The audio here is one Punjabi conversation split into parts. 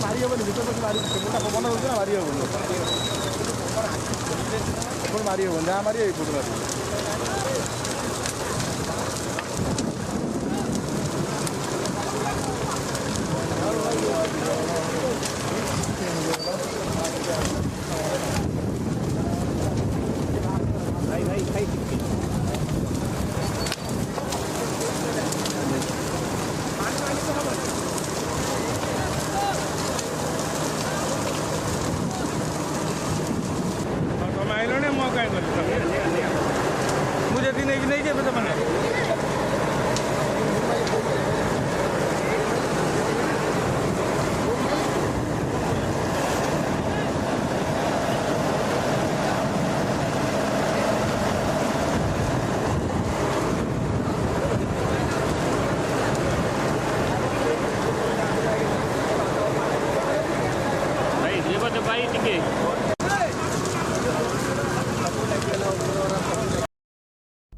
ମାରି ହେବନି ଭିତର ପଟେ ମାରି ସେପଟା ପବନ ହେଉଛି ନା ମାରି ହେବନି ଏପଟେ ମାରି ହେବନି ଯାହା ମାରିବ ଏପଟେ ମାରିବ मुझे दिन एक नहीं देते मैंने भाई टिके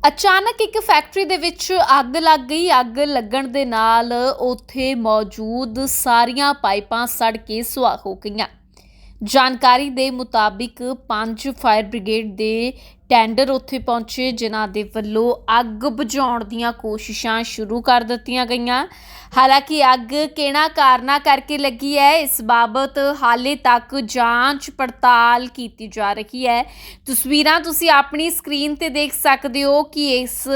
ਅਚਾਨਕ ਇੱਕ ਫੈਕਟਰੀ ਦੇ ਵਿੱਚ ਅੱਗ ਲੱਗ ਗਈ। ਅੱਗ ਲੱਗਣ ਦੇ ਨਾਲ ਉੱਥੇ ਮੌਜੂਦ ਸਾਰੀਆਂ ਪਾਈਪਾਂ ਸੜ ਕੇ ਸੁਆਹ ਹੋ ਗਈਆਂ। ਜਾਣਕਾਰੀ ਦੇ ਮੁਤਾਬਿਕ ਪੰਜ ਫਾਇਰ ਬ੍ਰਿਗੇਡ ਦੇ ਟੈਂਡਰ ਉੱਥੇ ਪਹੁੰਚੇ, ਜਿਨ੍ਹਾਂ ਦੇ ਵੱਲੋਂ ਅੱਗ ਬੁਝਾਉਣ ਦੀਆਂ ਕੋਸ਼ਿਸ਼ਾਂ ਸ਼ੁਰੂ ਕਰ ਦਿੱਤੀਆਂ ਗਈਆਂ। ਹਾਲਾਂਕਿ ਅੱਗ ਕਿਹੜਾ ਕਾਰਨਾ ਕਰਕੇ ਲੱਗੀ ਹੈ, ਇਸ ਬਾਬਤ ਹਾਲੇ ਤੱਕ ਜਾਂਚ ਪੜਤਾਲ ਕੀਤੀ ਜਾ ਰਹੀ ਹੈ। ਤਸਵੀਰਾਂ ਤੁਸੀਂ ਆਪਣੀ ਸਕਰੀਨ ਤੇ ਦੇਖ ਸਕਦੇ ਹੋ ਕਿ ਇਸ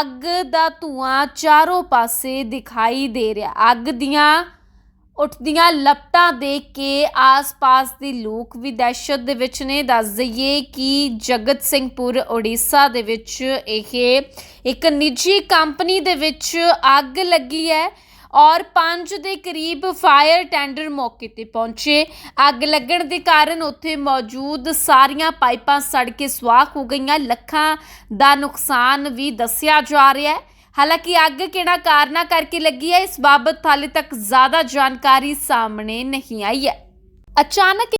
ਅੱਗ ਦਾ ਧੂਆਂ ਚਾਰੋਂ ਪਾਸੇ ਦਿਖਾਈ ਦੇ ਰਿਹਾ। ਅੱਗ ਦੀਆਂ ਉੱਠਦੀਆਂ ਲਪਟਾਂ ਦੇਖ ਕੇ ਆਸ-ਪਾਸ ਦੇ ਲੋਕ ਵੀ ਦਹਿਸ਼ਤ ਦੇ ਵਿੱਚ ਨੇ। ਦੱਸ ਦਈਏ ਕਿ ਜਗਤ ਸਿੰਘਪੁਰ ਓਡੀਸ਼ਾ ਦੇ ਵਿੱਚ ਇਹ ਇੱਕ ਨਿੱਜੀ ਕੰਪਨੀ ਦੇ ਵਿੱਚ ਅੱਗ ਲੱਗੀ ਹੈ ਔਰ 5 ਦੇ ਕਰੀਬ ਫਾਇਰ ਟੈਂਡਰ ਮੌਕੇ ਤੇ ਪਹੁੰਚੇ। ਅੱਗ ਲੱਗਣ ਦੇ ਕਾਰਨ ਉੱਥੇ ਮੌਜੂਦ ਸਾਰੀਆਂ ਪਾਈਪਾਂ ਸੜ ਕੇ ਸੁਆਹ ਹੋ ਗਈਆਂ। ਲੱਖਾਂ ਦਾ ਨੁਕਸਾਨ ਵੀ ਦੱਸਿਆ ਜਾ ਰਿਹਾ ਹੈ। ਹਾਲਾਂਕਿ ਅੱਗ ਕਿਹੜਾ ਕਾਰਨਾ ਕਰਕੇ ਲੱਗੀ ਹੈ, ਇਸ ਬਾਬਤ ਹਾਲੇ ਤੱਕ ਜ਼ਿਆਦਾ ਜਾਣਕਾਰੀ ਸਾਹਮਣੇ ਨਹੀਂ ਆਈ ਹੈ। ਅਚਾਨਕ